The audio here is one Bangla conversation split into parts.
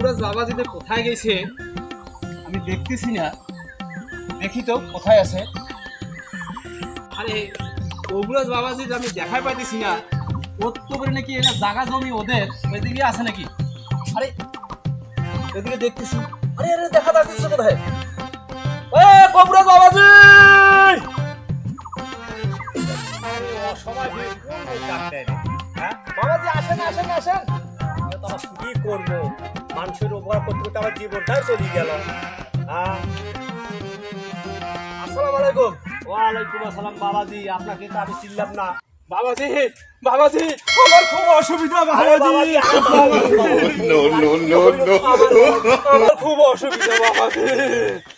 কবুরাজ বাবাজি যে কোথায় গেছে আমি দেখতেছি না। দেখি তো কোথায় আছে। আরে কবুরাজ বাবাজি আমি দেখাই পাইতেছি না কত করে নাকি এটা জায়গা জমি ওদের ওইদিকে আছে নাকি? আরে এদিকে দেখতেছি। আরে আরে দেখা যাচ্ছে কোথায়? এ কবুরাজ বাবাজি! আরে অসময় হয়ে? বাবাজি আসেন আসেন আসেন। তো কি করব? মানুষের উপকার করতে করতে আমার জীবনটাই চলে গেল। হ্যাঁ আসসালামু আলাইকুম। ওয়ালাইকুম আসসালাম বাবাজি। আপনাকে তো আমি চিনলাম না। বাবাজি বাবাজি আমার খুব অসুবিধা বাবাজি। বাবাজি, no, no, no, no. আমার খুব অসুবিধা বাবাজি।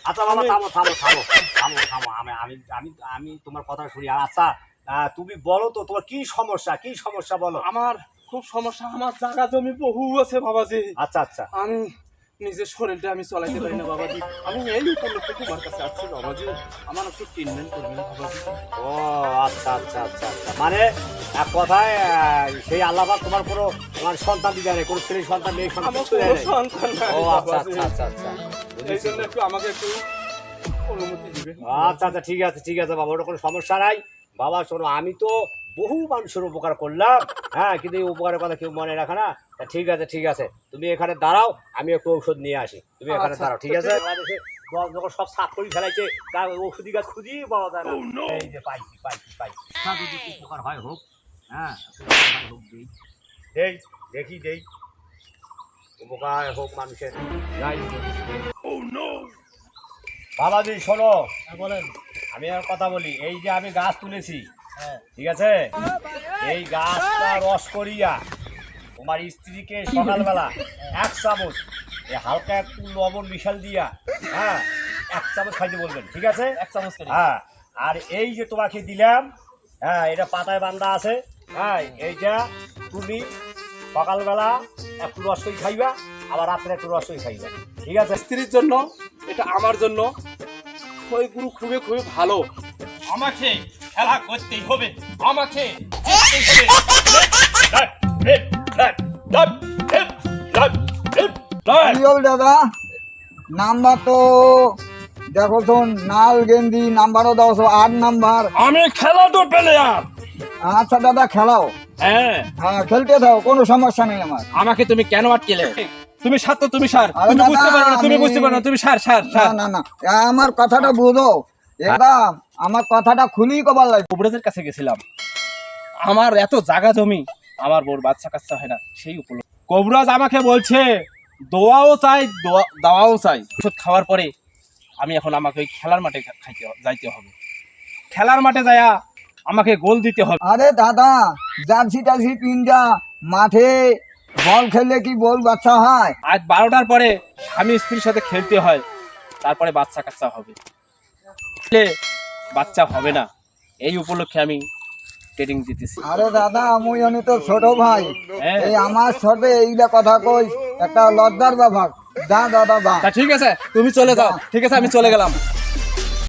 আচ্ছা বাবা থামো থামো থামো থামো থামো। আমি আমি আমি আমি তোমার কথা শুনি। আচ্ছা আহ, তুমি বলো তো তোমার কি সমস্যা? কি সমস্যা বলো? আমার খুব সমস্যা। আমার জায়গা জমি বহু আছে বাবাজি। আচ্ছা আচ্ছা। আমি নিজের শরীরটা আমি চলাইতে পারি না বাবাজি। আমি এই উপলক্ষে তোমার কাছে আসছি বাবাজি। আমার একটু ট্রিটমেন্ট করবেন বাবাজি। ও আচ্ছা আচ্ছা আচ্ছা আচ্ছা। মানে এক কথায় সেই আল্লাহবাক তোমার কোনো তোমার সন্তান দিতে নেই কোনো ছেলে সন্তান মেয়ে সন্তান নাই। সন্তান ও আচ্ছা আচ্ছা আচ্ছা আচ্ছা। এই জন্য একটু আমাকে একটু অনুমতি দিবেন। আচ্ছা আচ্ছা ঠিক আছে ঠিক আছে বাবা ওটা কোনো সমস্যা নাই। বাবা শোনো আমি তো বহু মানুষের উপকার করলাম। হ্যাঁ কিন্তু এই উপকারের কথা কেউ মনে রাখে না। তা ঠিক আছে ঠিক আছে। তুমি এখানে দাঁড়াও আমি একটু ঔষধ নিয়ে আসি। তুমি এখানে আচ্ছা, দাঁড়াও ঠিক আছে? যখন সব সাফ করে ফেলাইছে। তার ওষুধি গাছ খুঁজিয়ে পাওয়া যায় না এই যে পাইছি পাইছি পাইছি। তা যদি একটু উপকার হয় হোক হ্যাঁ হয় হোক দেই। দেই দেখি দেই। উপকার হোক মানুষের। যাই। বাবাজি শোনো। বলেন। আমি আর কথা বলি। এই যে আমি গাছ তুলেছি ঠিক আছে? এই গাছটা রস করিয়া তোমার স্ত্রীকে সকালবেলা এক চামচ এই হালকা একটু লবণ মিশাল দিয়া হ্যাঁ এক চামচ খাইতে বলবেন ঠিক আছে? এক চামচ হ্যাঁ আর এই যে তোমাকে দিলাম হ্যাঁ এটা পাতায় বান্ধা আছে হ্যাঁ এইটা তুমি সকালবেলা একটু রস করে খাইবা আবার রাত্রে একটু রস করে খাইবা ঠিক আছে? স্ত্রীর জন্য এটা আমার জন্য ওই গুরু খুবই খুবই ভালো। আমাকে খেলা করতেই হবে। আমাকে দাদা? নাম্বার তো দেখো শোন নাল গেন্দি নাম্বারও দাও আট নাম্বার। আমি খেলা তো প্লেয়ার আচ্ছা দাদা খেলাও। হ্যাঁ। হ্যাঁ খেলতে থাও কোনো সমস্যা নেই আমার। আমাকে তুমি কেন আটকেলে? তুমি সার তো তুমি সার। তুমি বুঝতে পারো না তুমি আমি- বুঝতে পারো না তুমি সার সার না সার না না আমার কথাটা বুঝো। এটা আমার কথাটা খুলি কবার কবিরাজের কাছে গেছিলাম। আমার এত জায়গা জমি আমার বোর বাচ্চা কাচ্চা হয় না সেই উপলক্ষে। কবিরাজ আমাকে বলছে দোয়াও চাই দাওয়াও চাই। ওষুধ খাওয়ার পরে আমি এখন আমাকে ওই খেলার মাঠে খাইতে যাইতে হবে। খেলার মাঠে যায়া আমাকে গোল দিতে হবে। আরে দাদা জার্সি টার্সি পিন্ডা মাঠে বল খেললে কি বল বাচ্চা হয়? আজ বারোটার পরে স্বামী স্ত্রীর সাথে খেলতে হয় তারপরে বাচ্চা কাচ্চা হবে। বাচ্চা হবে না। এই উপলক্ষে আমি ট্রেনিং দিতেছি। আরে দাদা আমি আমি তো ছোট ভাই। হ্যাঁ। এই আমার সাথে এইগুলা কথা কই একটা লজ্জার ব্যাপার। যা দাদা বা ঠিক আছে তুমি চলে যাও। ঠিক আছে আমি চলে গেলাম।